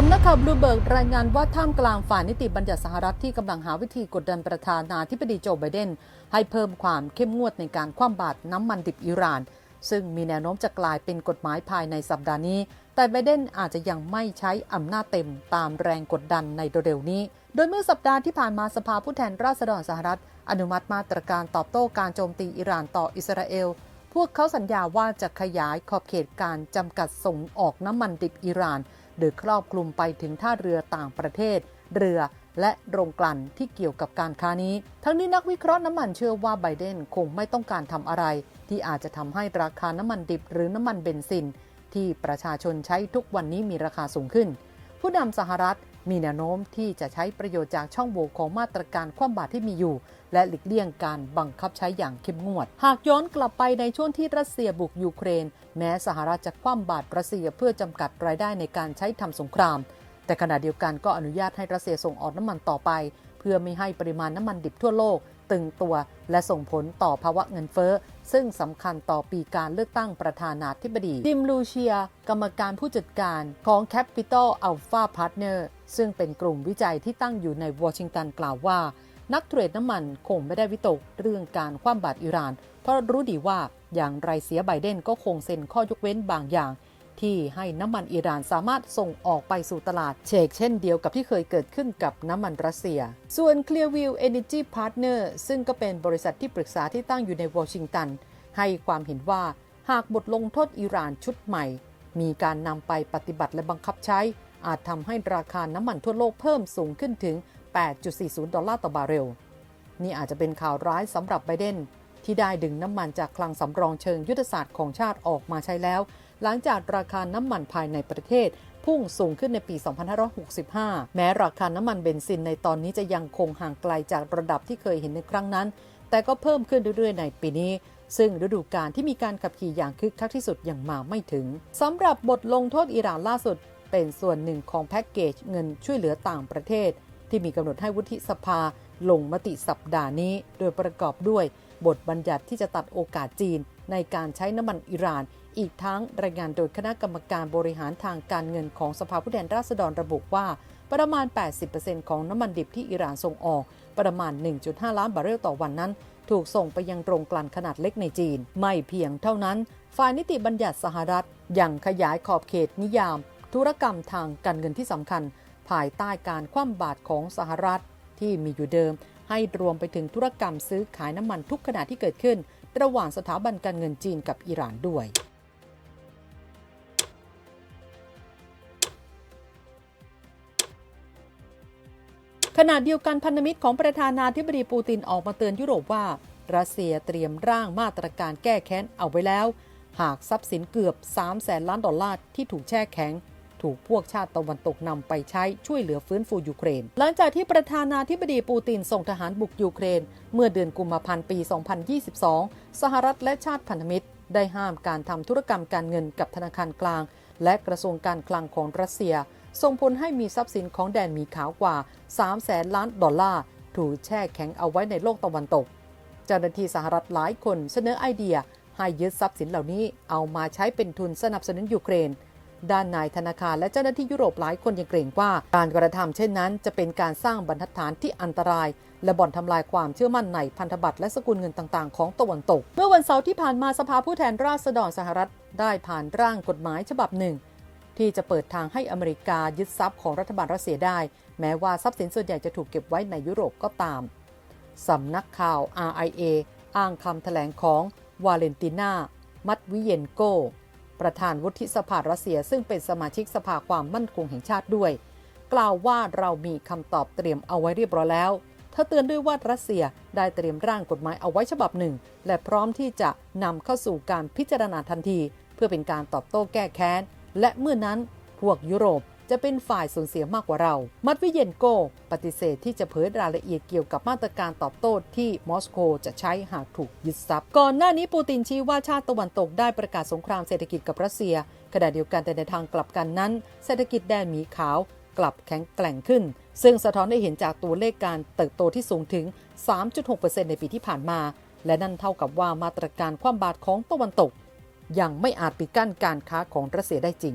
สำนักข่าวบลูเบิร์กรายงานว่าท่ามกลางฝ่ายนิติบัญญัติสหรัฐที่กำลังหาวิธีกดดันประธานาธิบดีโจไบเดน ให้เพิ่มความเข้มงวดในการคว่ำบาตรน้ำมันดิบอิหร่าน ซึ่งมีแนวโน้มจะกลายเป็นกฎหมายภายในสัปดาห์นี้ แต่ไบเดนอาจจะยังไม่ใช้อำนาจเต็มตามแรงกดดันในเร็วนี้ โดยเมื่อสัปดาห์ที่ผ่านมาสภาผู้แทนราษฎรสหรัฐ อนุมัติมาตรการตอบโต้การโจมตีอิหร่านต่ออิสราเอล พวกเขาสัญญาว่าจะขยายขอบเขตการจำกัดส่งออกน้ำมันดิบอิหร่าน โดยครอบคลุมไปถึงท่าเรือต่างประเทศ เรือและโรงกลั่นที่เกี่ยวกับการค้านี้ ทั้งนี้นักวิเคราะห์น้ำมันเชื่อว่าไบเดนคงไม่ต้องการทำอะไร ที่อาจจะทำให้ราคาน้ำมันดิบหรือน้ำมันเบนซิน ที่ประชาชนใช้ทุกวันนี้มีราคาสูงขึ้น ผู้นำสหรัฐ มีแนวโน้มที่จะใช้ประโยชน์จากช่องโหว่ของมาตรการคว่ำบาตรที่มีอยู่ และหลีกเลี่ยงการบังคับใช้อย่างเข้มงวด หากย้อนกลับไปในช่วงที่รัสเซียบุกยูเครน แม้สหรัฐจะคว่ำบาตรรัสเซียเพื่อจำกัดรายได้ในการใช้ทำสงคราม แต่ขณะเดียวกันก็อนุญาตให้รัสเซียส่งออกน้ำมันต่อไป เพื่อไม่ให้ปริมาณน้ำมันดิบทั่วโลก ตึงตัวและส่งผลต่อภาวะเงินเฟ้อ ซึ่งสำคัญต่อปีการเลือกตั้งประธานาธิบดีดิมลูเชีย กรรมการผู้จัดการของ Capital Alpha Partner ซึ่งเป็นกลุ่มวิจัยที่ตั้งอยู่ในวอชิงตันกล่าวว่า นักเทรดน้ำมันคงไม่ได้วิตกเรื่องการคว่ำบาตรอิหร่าน เพราะรู้ดีว่าอย่างไรเสียไบเดนก็คงเซ็นข้อยกเว้นบางอย่าง ที่ให้น้ำมันอิหร่านสามารถส่งออกไปสู่ตลาดเชกเช่นเดียวกับที่เคยเกิดขึ้นกับน้ำมันรัสเซีย ส่วน Clearview Energy Partner ซึ่งก็เป็นบริษัทที่ปรึกษาที่ตั้งอยู่ในวอชิงตัน ให้ความเห็นว่าหากบทลงโทษอิหร่านชุดใหม่ มีการนำไปปฏิบัติและบังคับใช้ อาจทำให้ราคาน้ำมันทั่วโลกเพิ่มสูงขึ้นถึง 8.40 ดอลลาร์ต่อบาร์เรล นี่อาจจะเป็นข่าวร้ายสำหรับไบเดน ที่ได้ดึงน้ำมันจากคลังสำรองเชิงยุทธศาสตร์ของชาติออกมาใช้แล้ว หลังจากราคาน้ำมันภายในประเทศ พุ่งสูงขึ้นในปี 2565 แม้ราคาน้ำมันเบนซินในตอนนี้จะยังคงห่างไกลจากระดับที่เคยเห็นในครั้งนั้น แต่ก็เพิ่มขึ้นเรื่อยๆ ในปีนี้ซึ่งฤดูกาลที่มีการขับขี่อย่างคึกคักที่สุดยังมาไม่ถึงสำหรับบทลงโทษอิหร่านล่าสุด เป็นส่วนหนึ่งของแพ็กเกจเงินช่วยเหลือต่างประเทศ ที่มีกำหนดให้วุฒิสภาลงมติสัปดาห์นี้ โดยประกอบด้วย บทบัญญัติที่จะตัดโอกาสจีนในการใช้น้ำมันอิหร่าน อีกทั้งรายงานโดยคณะกรรมการบริหารทางการเงินของสภาผู้แทนราษฎรระบุว่า ประมาณ 80%ของน้ำมันดิบที่อิหร่านส่งออก ประมาณ 1.5 ล้านบาร์เรลต่อวันนั้น ถูกส่งไปยังโรงกลั่นขนาดเล็กในจีน ไม่เพียงเท่านั้น ฝ่ายนิติบัญญัติสหรัฐยังขยายขอบเขตนิยาม ธุรกรรมทางการเงินที่สำคัญ ภายใต้การคว่ำบาตรของสหรัฐที่มีอยู่เดิม ให้รวมไปถึงธุรกรรมซื้อขายน้ำมันทุกขณะที่เกิดขึ้น ระหว่างสถาบันการเงินจีนกับอิหร่านด้วยขณะเดียวกันพันธมิตรของประธานาธิบดีปูตินออกมาเตือนยุโรปว่า รัสเซียเตรียมร่างมาตรการแก้แค้นเอาไว้แล้ว หากทรัพย์สินเกือบ3แสนล้านดอลลาร์ที่ถูกแช่แข็ง ถูกพวกชาติตะวันตกนำไปใช้ช่วยเหลือฟื้นฟูยูเครน หลังจากที่ประธานาธิบดีปูตินส่งทหารบุกยูเครน เมื่อเดือนกุมภาพันธ์ปี 2022 สหรัฐและชาติพันธมิตร ได้ห้ามการทำธุรกรรมการเงินกับธนาคารกลาง และกระทรวงการคลังของรัสเซีย ส่งผลให้มีทรัพย์สินของแดนมีขาวกว่า 3 แสนล้านดอลลาร์ถูกแช่แข็งเอาไว้ในโลกตะวันตก เจ้าหน้าที่สหรัฐหลายคนเสนอไอเดียให้ยึดทรัพย์สินเหล่านี้เอามาใช้เป็นทุนสนับสนุนยูเครน ด้านนายธนาคารและเจ้าหน้าที่ยุโรปหลายคนยังเกรงว่า การกระทำเช่นนั้น จะเป็นการสร้างบรรทัดฐานที่อันตราย และบ่อนทำลายความเชื่อมั่นในพันธบัตรและสกุลเงินต่างๆ ของตะวันตก เมื่อวันเสาร์ที่ผ่านมาสภาผู้แทนราษฎรสหรัฐ ได้ผ่านร่างกฎหมายฉบับหนึ่ง ที่จะเปิดทางให้อเมริกายึดทรัพย์ของรัฐบาลรัสเซียได้ แม้ว่าทรัพย์สินส่วนใหญ่จะถูกเก็บไว้ในยุโรปก็ตามสำนักข่าว RIA อ้างคำแถลงของวาเลนตินามัตวิเยนโก ประธานวุฒิสภารัสเซียซึ่งเป็นสมาชิกสภาความมั่นคงแห่งชาติด้วย กล่าวว่าเรามีคำตอบเตรียมเอาไว้เรียบร้อยแล้ว เธอเตือนด้วยว่ารัสเซียได้เตรียมร่างกฎหมายเอาไว้ฉบับหนึ่ง และพร้อมที่จะนำเข้าสู่การพิจารณาทันที เพื่อเป็นการตอบโต้แก้แค้น และเมื่อนั้นพวกยุโรป จะเป็นฝ่ายสูญเสียมากกว่าเรา มัดวิเยนโก ปฏิเสธที่จะเผยรายละเอียดเกี่ยวกับมาตรการตอบโต้ที่มอสโกจะใช้หากถูกยึดทรัพย์ ก่อนหน้านี้ปูตินชี้ว่าชาติตะวันตกได้ประกาศสงครามเศรษฐกิจกับรัสเซียขณะเดียวกันแต่ในทางกลับกันนั้น เศรษฐกิจแดนหมีขาวกลับแข็งแกร่งขึ้น ซึ่งสะท้อนให้เห็นจากตัวเลขการเติบโตที่สูงถึง 3.6%ในปีที่ผ่านมา และนั่นเท่ากับว่ามาตรการคว่ำบาตรของตะวันตก ยังไม่อาจปิดกั้นการค้าของรัสเซียได้จริง